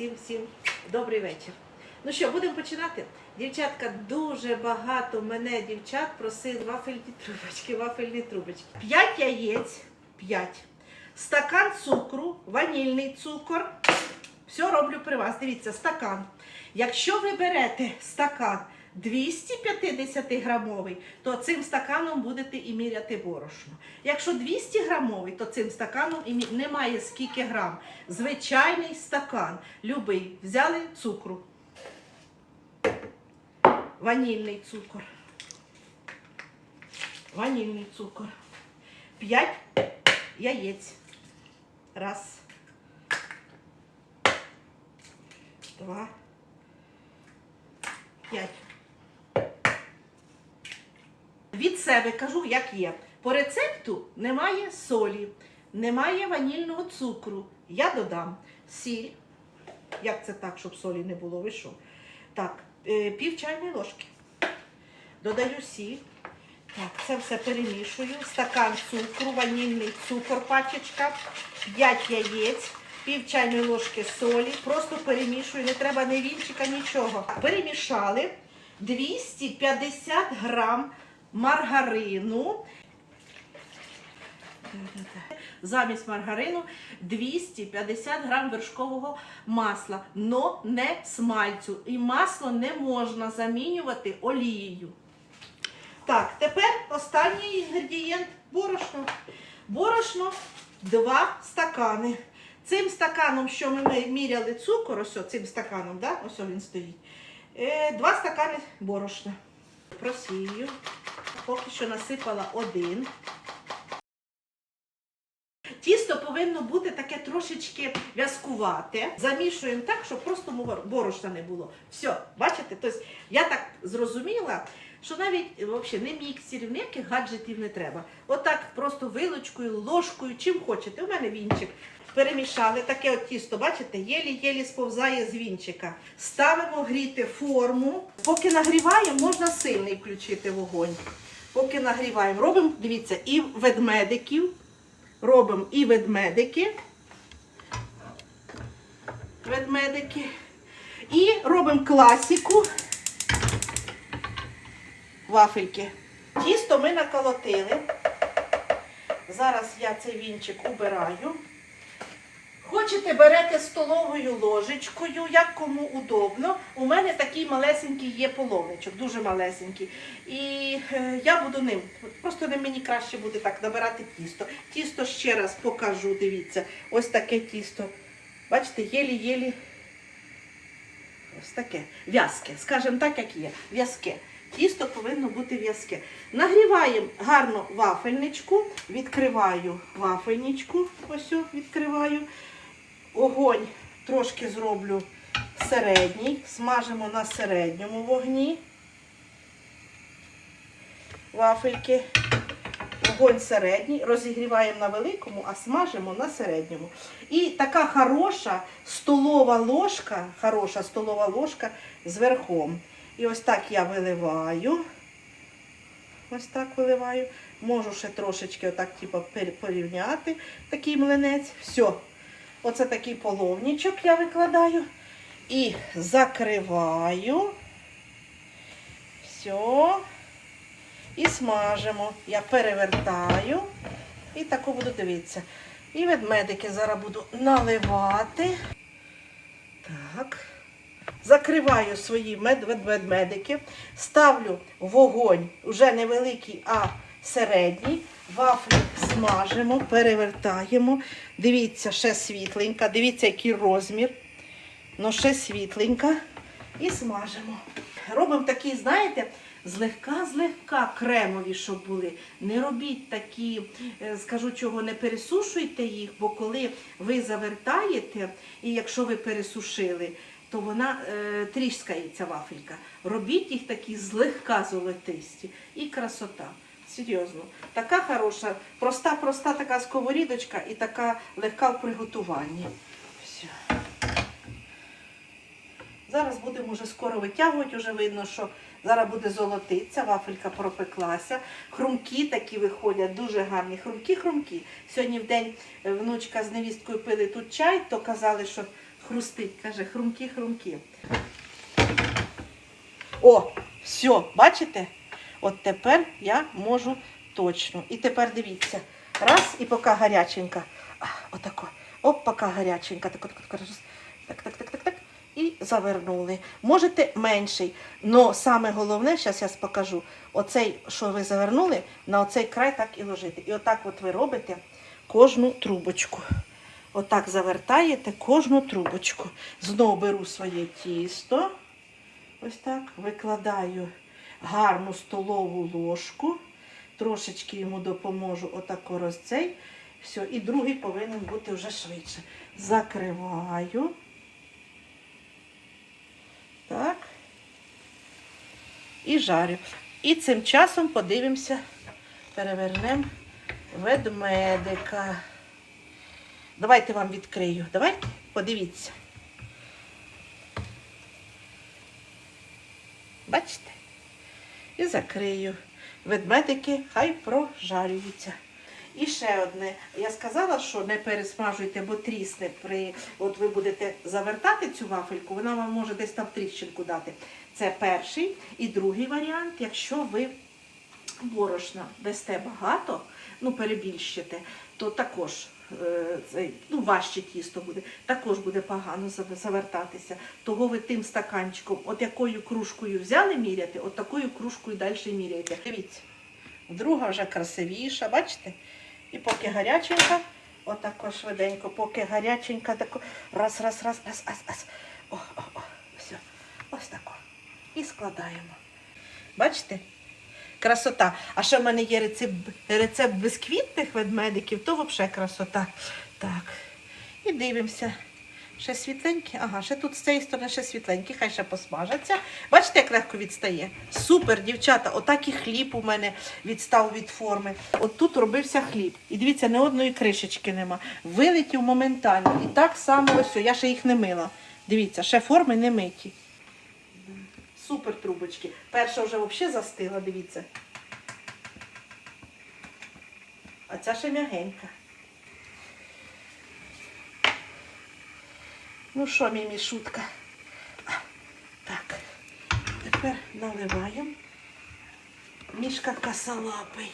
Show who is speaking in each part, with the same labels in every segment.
Speaker 1: всім всім добрий вечір. Ну що, будемо починати? Дівчатка, дуже багато мене дівчат просили вафельні трубочки, вафельні трубочки. П'ять яєць, п'ять. Стакан цукру, ванільний цукор. Все роблю при вас. Дивіться, стакан. Якщо ви берете стакан 250 грамовий, то цим стаканом будете і міряти борошно. Якщо 200 грамовий, то цим стаканом і мі- немає скільки грам. Звичайний стакан. Любий. Взяли цукру. Ванільний цукор. Ванільний цукор. 5 яєць. Раз. Два. П'ять. Від себе кажу, як є. По рецепту немає солі, немає ванільного цукру. Я додам сіль. Як це так, щоб солі не було? Ви що? Так, е, пів чайної ложки. Додаю сіль. Так, це все перемішую. Стакан цукру, ванільний цукор, пачечка, 5 яєць, пів чайної ложки солі. Просто перемішую, не треба ні вінчика, нічого. Перемішали 250 грам маргарину. Замість маргарину 250 грам вершкового масла, но не смальцю. І масло не можна замінювати олією. Так, тепер останній інгредієнт борошно. Борошно 2 стакани. Цим стаканом, що ми міряли цукор, ось цим стаканом, да? ось він стоїть. Е, Два стакани борошна. Просію. Поки що насипала один. Тісто повинно бути таке трошечки в'язкувате. Замішуємо так, щоб просто борошна не було. Все, бачите? Тобто я так зрозуміла, що навіть е, вообще, не міксерів, ніяких гаджетів не треба. Отак просто вилочкою, ложкою, чим хочете. У мене вінчик. Перемішали таке от тісто, бачите, єлі-єлі сповзає з вінчика. Ставимо гріти форму. Поки нагріваємо, можна сильний включити вогонь. Поки нагріваємо. Робимо, дивіться, і ведмедиків. Робимо і ведмедики. Ведмедики. І робимо класіку. Вафельки. Тісто ми наколотили. Зараз я цей вінчик убираю. Хочете, берете столовою ложечкою, як кому удобно. У мене такий малесенький є половничок, дуже малесенький. І е, я буду ним. Просто ним мені краще буде так набирати тісто. Тісто ще раз покажу, дивіться. Ось таке тісто. Бачите, єлі-єлі. Ось таке. В'язке. Скажемо так, як є. В'язке. Тісто повинно бути в'язке. Нагріваємо гарно вафельничку, відкриваю вафельничку, ось відкриваю. Огонь трошки зроблю середній, смажимо на середньому вогні. Вафельки. Огонь середній, розігріваємо на великому, а смажимо на середньому. І така хороша столова ложка, хороша столова ложка з верхом. І ось так я виливаю. Ось так виливаю. Можу ще трошечки отак, типу, порівняти такий млинець. Все. Оце такий половничок я викладаю. І закриваю. Все. І смажимо. Я перевертаю. І таку буду дивитися. І ведмедики зараз буду наливати. Так. Закриваю свої ведмедики, ставлю вогонь вже невеликий, а середній. Вафлі смажимо, перевертаємо. Дивіться, ще світленька, дивіться, який розмір. Ну, ще світленька. І смажимо. Робимо такі, знаєте, злегка-злегка кремові, щоб були. Не робіть такі, е, скажу чого, не пересушуйте їх, бо коли ви завертаєте, і якщо ви пересушили, то вона е, тріскається вафелька. Робіть їх такі злегка золотисті. І красота. Серйозно. Така хороша, проста-проста така сковорідочка і така легка в приготуванні. Все. Зараз будемо вже скоро витягувати, вже видно, що зараз буде золотиця, вафелька пропеклася. Хрумкі такі виходять, дуже гарні. Хрумкі-хрумкі. Сьогодні в день е, внучка з невісткою пили тут чай, то казали, що хрустить, каже, хрумкі-хрумкі. О, все, бачите? От тепер я можу точно. І тепер дивіться. Раз, і поки гаряченька. Отако. Оп, поки гаряченька. Так, так, так, так, так, так, так. І завернули. Можете менший. Но саме головне, зараз я покажу. Оцей, що ви завернули, на оцей край так і ложите. І отак от ви робите кожну трубочку. Отак завертаєте кожну трубочку. Знову беру своє тісто. Ось так викладаю гарну столову ложку. Трошечки йому допоможу отако розцей. Все, і другий повинен бути вже швидше. Закриваю. Так. І жарю. І цим часом подивимося, перевернемо ведмедика. Давайте вам відкрию. Давайте, подивіться. Бачите? І закрию. Ведмедики хай прожарюються. І ще одне. Я сказала, що не пересмажуйте, бо трісне при. От ви будете завертати цю вафельку, вона вам може десь там тріщинку дати. Це перший. І другий варіант, якщо ви борошна дасте багато, ну перебільшите, то також цей, ну, важче тісто буде, також буде погано завертатися. Того ви тим стаканчиком, от якою кружкою взяли міряти, от такою кружкою далі міряйте. Дивіться, друга вже красивіша, бачите? І поки гаряченька, отако швиденько, поки гаряченька, тако раз, раз, раз, раз, раз, раз. О, о, о, все, ось тако. І складаємо. Бачите? Красота. А ще в мене є рецепт, рецепт безквітних ведмедиків, то взагалі красота. Так. І дивимося. Ще світленькі. Ага, ще тут з цієї сторони ще світленькі, хай ще посмажаться. Бачите, як легко відстає? Супер, дівчата. Отак і хліб у мене відстав від форми. От тут робився хліб. І дивіться, ні одної кришечки нема. Вилетів моментально. І так само ось, я ще їх не мила. Дивіться, ще форми не миті. Супер трубочки. Перша вже взагалі застила, дивіться. А ця ще м'ягенька. Ну що, мій мішутка? Так, тепер наливаємо. Мішка косолапий.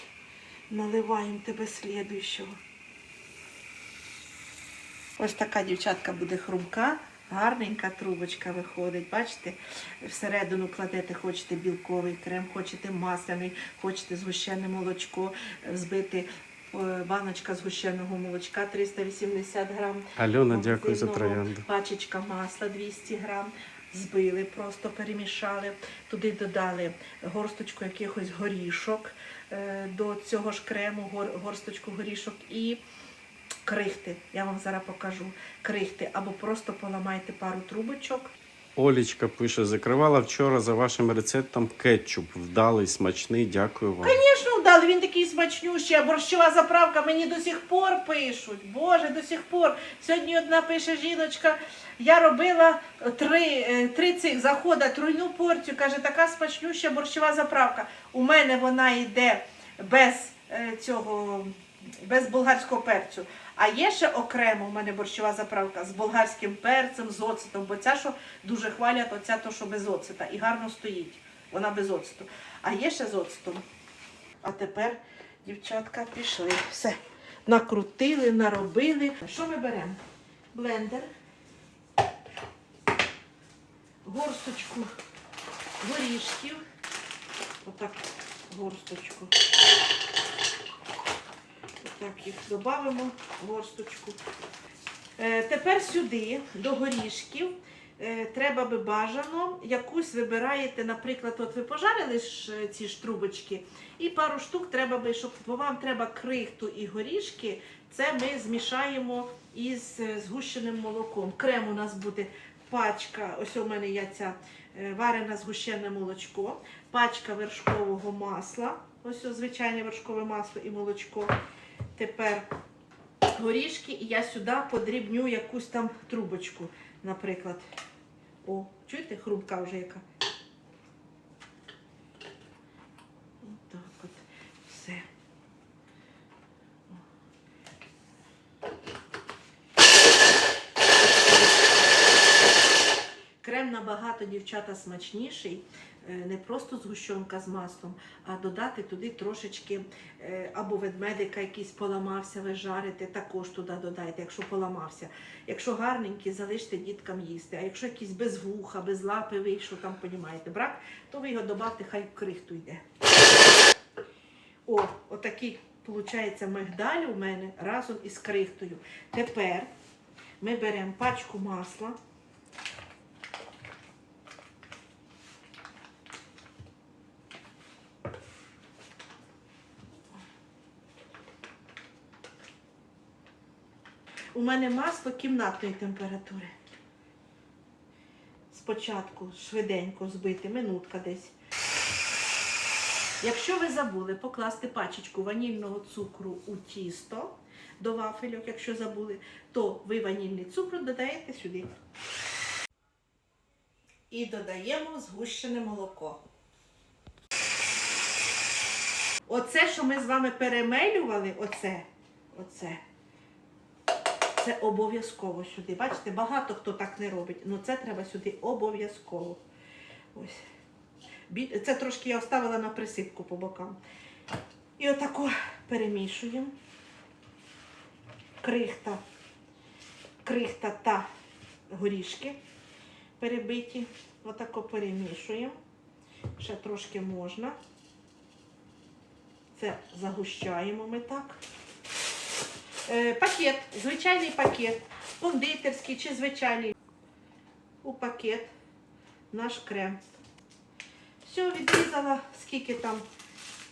Speaker 1: Наливаємо тебе слідуючого. Ось така дівчатка буде хрумка, гарненька трубочка виходить. Бачите, всередину кладете, хочете білковий крем, хочете масляний, хочете згущене молочко, збити е, баночка згущеного молочка 380 грам.
Speaker 2: Альона, дякую за троянду.
Speaker 1: Пачечка масла 200 грам. Збили, просто перемішали. Туди додали горсточку якихось горішок е, до цього ж крему, гор- горсточку горішок і крихти. Я вам зараз покажу. Крихти або просто поламайте пару трубочок.
Speaker 2: Олічка пише, закривала вчора за вашим рецептом кетчуп. Вдалий, смачний, дякую вам.
Speaker 1: Звісно, вдали, він такий смачнющий, а борщова заправка мені до сих пор пишуть. Боже, до сих пор. Сьогодні одна пише жіночка, я робила три, е, три цих захода, тройну порцію. Каже, така смачнюща борщова заправка. У мене вона йде без е, цього, без болгарського перцю. А є ще окремо у мене борщова заправка з болгарським перцем, з оцетом, бо ця, що дуже хвалять, оця то, що без оцета. І гарно стоїть. Вона без оцету. А є ще з оцетом. А тепер, дівчатка, пішли. Все. Накрутили, наробили. Що ми беремо? Блендер, горсточку горішків. Отак горсточку. Отак їх додамо, горсточку. Е, тепер сюди, до горішків, е, треба би бажано якусь вибираєте, наприклад, от ви пожарили ж е, ці ж трубочки, і пару штук треба би, щоб бо вам треба крихту і горішки, це ми змішаємо із згущеним молоком. Крем у нас буде пачка, ось у мене е, варене згущене молочко, пачка вершкового масла, ось звичайне вершкове масло і молочко. Тепер горішки, і я сюди подрібню якусь там трубочку, наприклад. О, чуєте, хрумка вже яка. Отак от. Все. крем набагато дівчата смачніший. Е, Не просто згущенка з маслом, а додати туди трошечки е, або ведмедика якийсь поламався, ви жарите, також туди додайте, якщо поламався. Якщо гарненький, залиште діткам їсти. А якщо якийсь без вуха, без лапи вийшов, там понімаєте, брак, то ви його додавте, хай в крихту йде. О, отакий, виходить, мигдаль у мене разом із крихтою. Тепер ми беремо пачку масла. У мене масло кімнатної температури. Спочатку швиденько збити, минутка десь. Якщо ви забули покласти пачечку ванільного цукру у тісто до вафельок, якщо забули, то ви ванільний цукор додаєте сюди. І додаємо згущене молоко. Оце, що ми з вами перемелювали, оце, оце, це обов'язково сюди. Бачите, багато хто так не робить, але це треба сюди обов'язково. Ось. Це трошки я оставила на присипку по бокам. І отако перемішуємо. Крихта, крихта та горішки перебиті. Отако перемішуємо. Ще трошки можна. Це загущаємо ми так. Е, пакет, звичайний пакет, кондитерський чи звичайний. У пакет наш крем. Все, відрізала, скільки там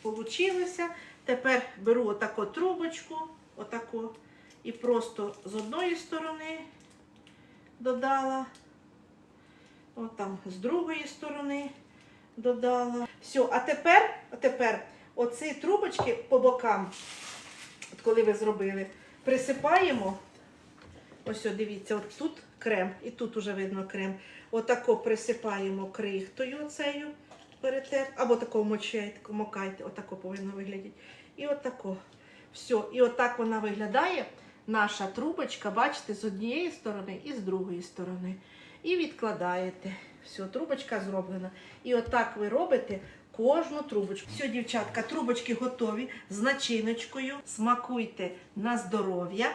Speaker 1: вийшло. Тепер беру отаку трубочку, отаку, і просто з одної сторони додала, от там з другої сторони додала. Все, а тепер, тепер оці трубочки по бокам, от коли ви зробили, присипаємо. Ось, дивіться, от тут крем, і тут уже видно крем. Отако присипаємо крихтою оцею перетер, або тако мочайте, мокайте, отако повинно виглядати. І отако. Все. І отак вона виглядає. Наша трубочка, бачите, з однієї сторони і з другої сторони. І відкладаєте. Все, трубочка зроблена. І отак ви робите кожну трубочку. Все, дівчатка, трубочки готові з начиночкою. Смакуйте на здоров'я.